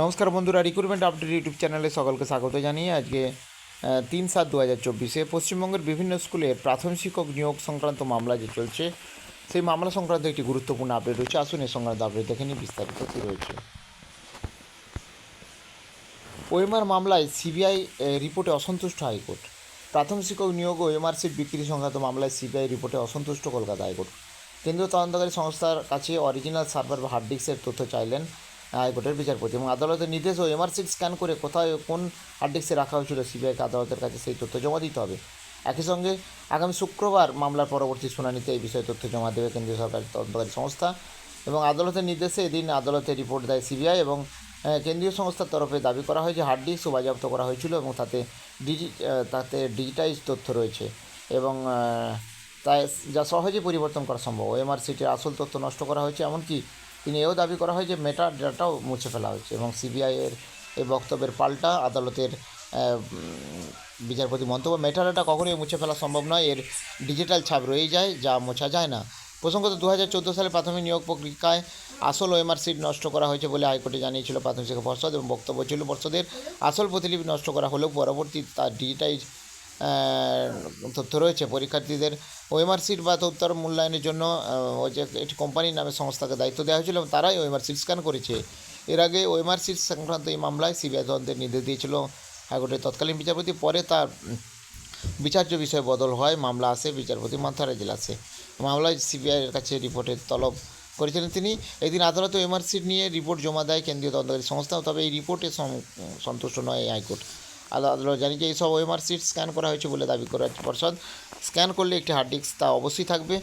নমস্কার বন্ধুরা recruitment update YouTube চ্যানেলে সকলকে স্বাগত জানিয়ে আজকে তিন সাত দু হাজার চব্বিশে পশ্চিমবঙ্গের বিভিন্ন স্কুলে প্রাথমিক শিক্ষক নিয়োগ সংক্রান্ত মামলা যে চলছে, সেই মামলা সংক্রান্ত একটি গুরুত্বপূর্ণ আপডেট রয়েছে। আসুন এই সংক্রান্ত আপডেট দেখে নিই, বিস্তারিত কী রয়েছে। ওএমআর মামলায় সিবিআই রিপোর্টে অসন্তুষ্ট হাইকোর্ট। প্রাথমিক শিক্ষক নিয়োগ ও এমআর সিট বিক্রি সংক্রান্ত মামলায় সিবিআই রিপোর্টে অসন্তুষ্ট কলকাতা হাইকোর্ট। কেন্দ্রীয় তদন্তকারী সংস্থার কাছে অরিজিনাল সার্ভার বা হার্ড ডিস্কের তথ্য চাইলেন হাইকোর্টের বিচারপতি এবং আদালতের নির্দেশ ও এমআর সিট স্ক্যান করে কোথায় কোন হার্ড ডিস্কে রাখা হয়েছিল সিবিআইকে আদালতের কাছে সেই তথ্য জমা দিতে হবে। একই সঙ্গে আগামী শুক্রবার মামলার পরবর্তী শুনানিতে এই বিষয়ে তথ্য জমা দেবে কেন্দ্রীয় সরকারি তদন্তকারী সংস্থা এবং আদালতের নির্দেশে এদিন আদালতে রিপোর্ট দেয় সিবিআই এবং কেন্দ্রীয় সংস্থার তরফে দাবি করা হয় যে হার্ড ডিস্ক বাজেয়াপ্ত করা হয়েছিল এবং তাতে ডিজি তাতে ডিজিটাইজ তথ্য রয়েছে এবং তাই যা সহজে পরিবর্তন করা সম্ভব। ওএমআর সিটির আসল তথ্য নষ্ট করা হয়েছে এমনকি তিনি এও দাবি করা হয় যে মেটা ডাটাও মুছে ফেলা হয়েছে এবং সিবিআইয়ের এই বক্তব্যের পাল্টা আদালতের বিচারপতি মন্তব্য মেটা ডাটা কখনোই মুছে ফেলা সম্ভব নয়, এর ডিজিটাল ছাপ রয়েই যায়, যা মোছা যায় না। প্রসঙ্গত দু হাজার চোদ্দ সালে প্রাথমিক নিয়োগ প্রক্রিয়ায় আসল ওএমআর সিট নষ্ট করা হয়েছে বলে হাইকোর্টে জানিয়েছিল প্রাথমিক শিক্ষা পর্ষদ এবং বক্তব্য ছিল পর্ষদের। আসল প্রতিলিপি নষ্ট করা হলেও পরবর্তী তার ডিজিটাইজ তথ্য রয়েছে পরীক্ষার্থীদের। ওএমআর সিট বা তথ্যর মূল্যায়নের জন্য ওই যে একটি কোম্পানির নামে সংস্থাকে দায়িত্ব দেওয়া হয়েছিল, এবং তারাই ওএমআর সিট স্ক্যান করেছে। এর আগে ওএমআর সিট সংক্রান্ত এই মামলায় সিবিআই তদন্তের নির্দেশ দিয়েছিল হাইকোর্টের তৎকালীন বিচারপতি। পরে তার বিচার্য বিষয় বদল হয়, মামলা আসে, বিচারপতি মান্থারা জেলাসে মামলায় সিবিআইয়ের কাছে রিপোর্টের তলব করেছিলেন তিনি। এদিন আদালতে এমআরসি নিয়ে রিপোর্ট জমা দেয় কেন্দ্রীয় তদন্তকারী সংস্থা, তবে এই রিপোর্টে সন্তুষ্ট নয় হাইকোর্ট। আদা- আদালত জানিয়ে যে এইসব ওএমআর সিট স্ক্যান করা হয়েছে বলে দাবি করে পর্ষদ স্ক্যান করলে একটি হার্ড ডিস্ক তা অবশ্যই থাকবে।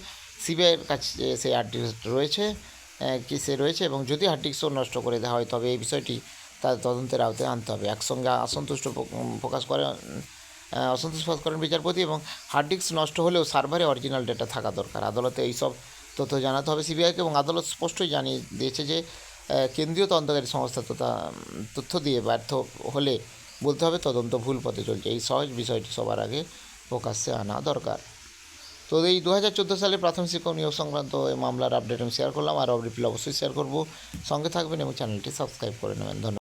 সিবিআইয়ের কাছে সেই হার্ড ডিস্ক রয়েছে আহ, কি সে রয়েছে এবং যদি হার্ড ডিস্কও নষ্ট করে দেওয়া হয় তবে এই বিষয়টি তার তদন্তের আওতায় আনতে হবে। একসঙ্গে অসন্তুষ্ট প্রকাশ করে আহ, অসন্তোষ প্রকাশ করেন বিচারপতি এবং হার্ড ডিস্ক নষ্ট হলেও সার্ভারে অরিজিনাল ডেটা থাকা দরকার। আদালতে এইসব তথ্য জানাতে হবে সিবিআইকে এবং আদালত স্পষ্টই জানিয়ে দিয়েছে যে কেন্দ্রীয় তদন্তকারী সংস্থা তথা তথ্য দিয়ে ব্যর্থ হলে বলতে হবে তদন্ত ভুল পথে চলছে। এই সহজ বিষয়টি সবার আগে প্রকাশ্যে আনা দরকার। তো এই দু হাজার চোদ্দ সালে প্রাথমিক শিক্ষক নিয়োগ সংক্রান্ত এই মামলার আপডেট আমি শেয়ার করলাম। আর অবরিপিল অবশ্যই শেয়ার করব। সঙ্গে থাকবেন এবং চ্যানেলটি সাবস্ক্রাইব করে নেবেন। ধন্যবাদ।